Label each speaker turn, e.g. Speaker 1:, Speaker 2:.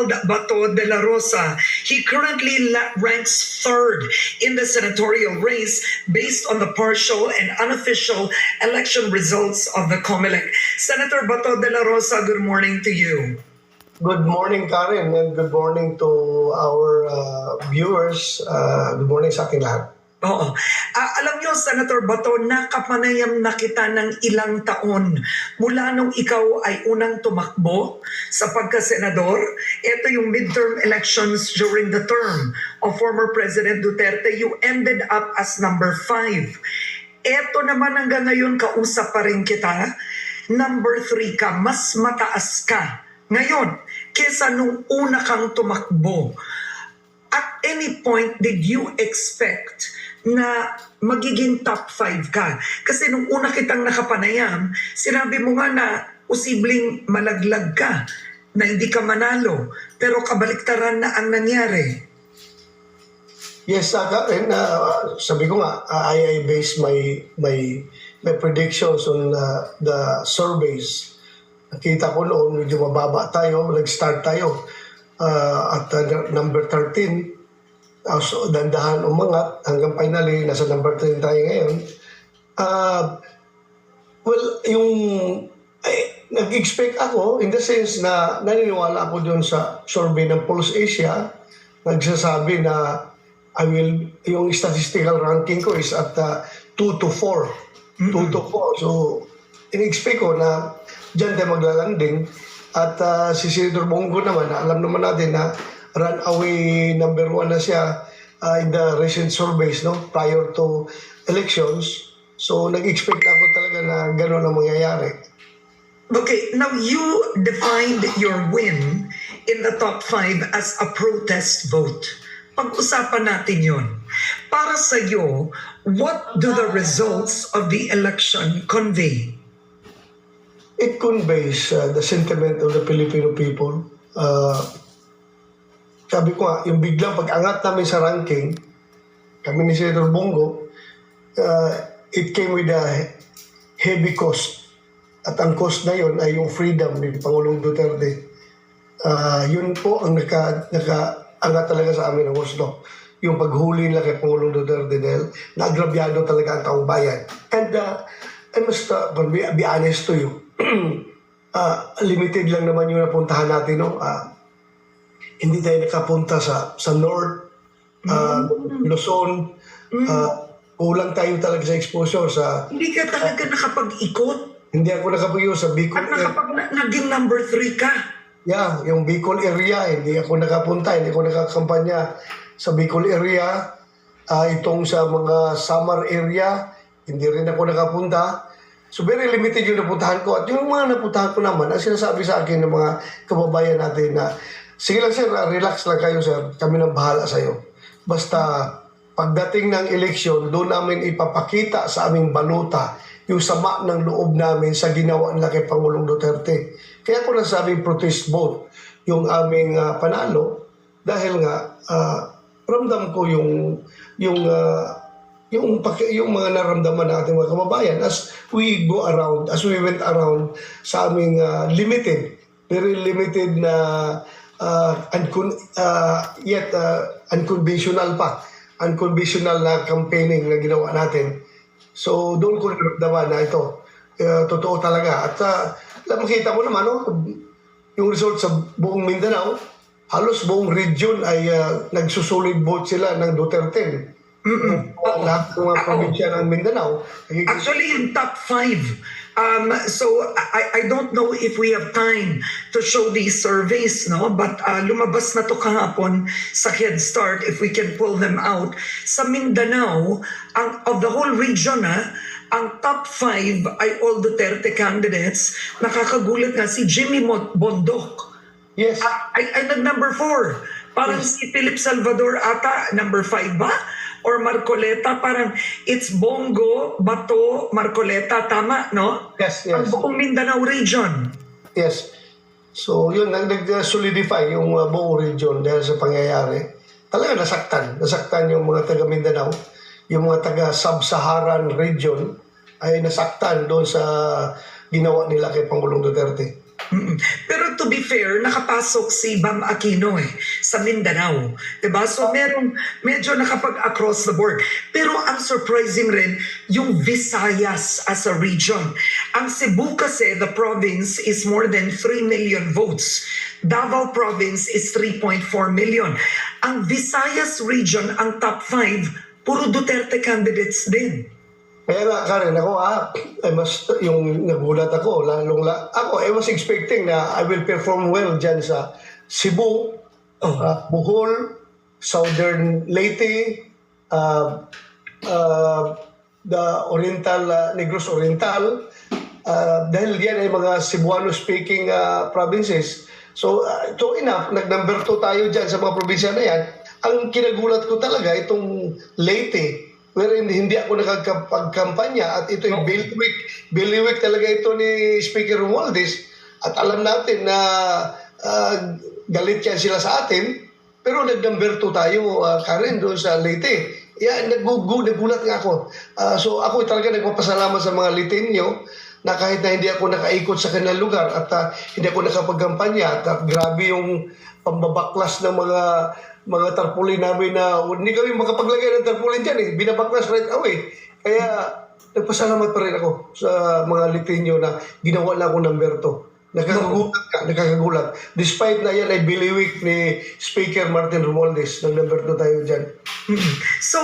Speaker 1: Ronald Bato de la Rosa. He currently ranks third in the senatorial race based on the partial and unofficial election results of the COMELEC. Senator Bato de la Rosa, good morning to you.
Speaker 2: Good morning, Karen, and good morning to our uh, viewers. Uh, good morning sa ating lahat.
Speaker 1: Oo. Ah, alam niyo, Senator Bato, nakapanayam na kita ng ilang taon mula nung ikaw ay unang tumakbo sa pagkasenador. Ito yung midterm elections during the term of former President Duterte. You ended up as number five. Ito naman hanggang ngayon, kausap pa rin kita. Number three ka, mas mataas ka ngayon kesa nung una kang tumakbo at any point did you expect na magiging top 5 ka? Kasi nung una kitang nakapanayam, sinabi mo nga na posibleng malaglag ka, na hindi ka manalo, pero kabaliktaran na ang nangyari.
Speaker 2: Yes, uh, Karen, uh, sabi ko nga, uh, I, I base my, my, my predictions on uh, the surveys. Nakita ko noon, medyo mababa tayo, nag-start tayo uh, at uh, number 13. Uh, so, dandahan umangat hanggang finally, nasa number 13 tayo ngayon. Uh, well, yung eh, nag-expect ako in the sense na naniniwala ako dun sa survey ng Pulse Asia nagsasabi na I will, yung statistical ranking ko is at uh, 2 to 4. 2 to 4. So, in-expect ko na dyan tayo maglalanding. At uh, si Senator Bongo naman, alam naman natin na runaway number one na siya uh, in the recent surveys no prior to elections. So, nag-expect ako talaga na gano'n ang mangyayari.
Speaker 1: Okay, now you defined your win in the top 5 as a protest vote. Pag-usapan natin yon. Para sa iyo, what do the results of the election convey?
Speaker 2: it conveys uh, the sentiment of the Filipino people. Uh, sabi ko nga, yung biglang pag-angat namin sa ranking, kami ni Senator Bongo, uh, it came with a heavy cost. At ang cost na yun ay yung freedom ni Pangulong Duterte. Uh, yun po ang naka, naka-angat talaga sa amin ng gusto. Yung paghuli nila kay Pangulong Duterte dahil naagrabyado talaga ang taong bayan. And uh, I must uh, be, be honest to you, uh, limited lang naman yung napuntahan natin, no? Uh, hindi tayo nakapunta sa sa North, uh, Luzon, uh, kulang tayo talaga sa exposure sa
Speaker 1: Hindi ka talaga nakapag-ikot
Speaker 2: hindi ako nakapagyo sa Bicol
Speaker 1: at
Speaker 2: area.
Speaker 1: nakapag na- naging number 3 ka.
Speaker 2: Yeah, yung Bicol area, hindi ako nakapunta, hindi ako nakakampanya sa Bicol area. Ah, itong sa mga summer area, hindi rin ako nakapunta. So very limited yung napuntahan ko. At yung mga napuntahan ko naman, ang sinasabi sa akin ng mga kababayan natin na, sige lang sir, ah, relax lang kayo sir, kami nang bahala sa'yo. Basta pagdating ng eleksyon, doon namin ipapakita sa aming baluta yung sama ng loob namin sa ginawa nila kay Pangulong Duterte. Kaya ko nasabing protest vote yung aming ah, panalo dahil nga ah, ramdam ko yung yung ah, yung yung mga naramdaman ng ating mga kababayan as we go around as we went around sa aming ah, limited very limited na uh, uncon- ah, yet ah, unconventional pa unconventional na campaigning na ginawa natin So doon ko naramdaman na ito, eh, totoo talaga. At uh, makita mo naman, no, yung result sa buong Mindanao, halos buong region ay uh, nagsusolid vote sila ng Duterte.
Speaker 1: Mm-mm.
Speaker 2: Lahat ng mga probinsya ng Mindanao.
Speaker 1: Actually, in top five. Um, so I, I don't know if we have time to show these surveys, no? But uh, lumabas na to kahapon sa Head Start if we can pull them out. Sa Mindanao, ang, of the whole region, ha, ang top five ay all Duterte candidates. Nakakagulat nga si Jimmy Bondoc
Speaker 2: Yes.
Speaker 1: ay, ay nag-number four. Parang si Philip Salvador ata, number five ba? Or Marcoleta, parang it's Bongo, Bato, Marcoleta, tama, no?
Speaker 2: Yes,
Speaker 1: Ang
Speaker 2: yes.
Speaker 1: buong Mindanao region.
Speaker 2: Yes. So yun, nag- nag-solidify yung uh, buong region dahil sa pangyayari. Talaga nasaktan. Nasaktan yung mga taga Mindanao. Yung mga taga Sub-Saharan region ay nasaktan doon sa ginawa nila kay Pangulong Duterte.
Speaker 1: Mm-mm. Pero to be fair, nakapasok si Bam Aquino eh, sa Mindanao. ba So merong medyo nakapag-across the board. Pero ang surprising rin, yung Visayas as a region. Ang Cebu kasi, the province is more than 3 million votes. Davao province is 3.4 million. Ang Visayas region, ang top 5, puro Duterte candidates din.
Speaker 2: Kaya Karen, ako, ah, I must, yung nagulat ako, lalong, la, ako, I was expecting na I will perform well dyan sa Cebu,
Speaker 1: Oh.
Speaker 2: ah, Bohol, Southern Leyte, uh, uh, the Oriental, uh, Negros Oriental, uh, dahil yan ay mga Cebuano-speaking uh, provinces. So, uh, true enough, nag-number two tayo dyan sa mga probinsya na yan. Ang kinagulat ko talaga, itong Leyte, wherein hindi ako nakagkampanya at ito yung bailiwick, bailiwick talaga ito ni Speaker Romualdez at alam natin na ah, galit yan sila sa atin pero nag-number 2 tayo ah, Karen doon sa Leyte. Yeah, nagugu, nagulat nga ako. Ah, so ako talaga nagpapasalamat sa mga Litenyo na kahit na hindi ako nakaikot sa kanilang lugar at ah, hindi ako nakapagkampanya at, at grabe yung pambabaklas ng mga mga tarpaulin namin na hindi kami makapaglagay ng tarpaulin dyan eh. Binabaklas right away. Kaya nagpasalamat pa rin ako sa mga Litenyo na ginawa na ako number 2. Nakakagulat ka, nakakagulat. Despite na yan ay biliwik ni Speaker Martin Romualdez, ng number 2 tayo dyan.
Speaker 1: So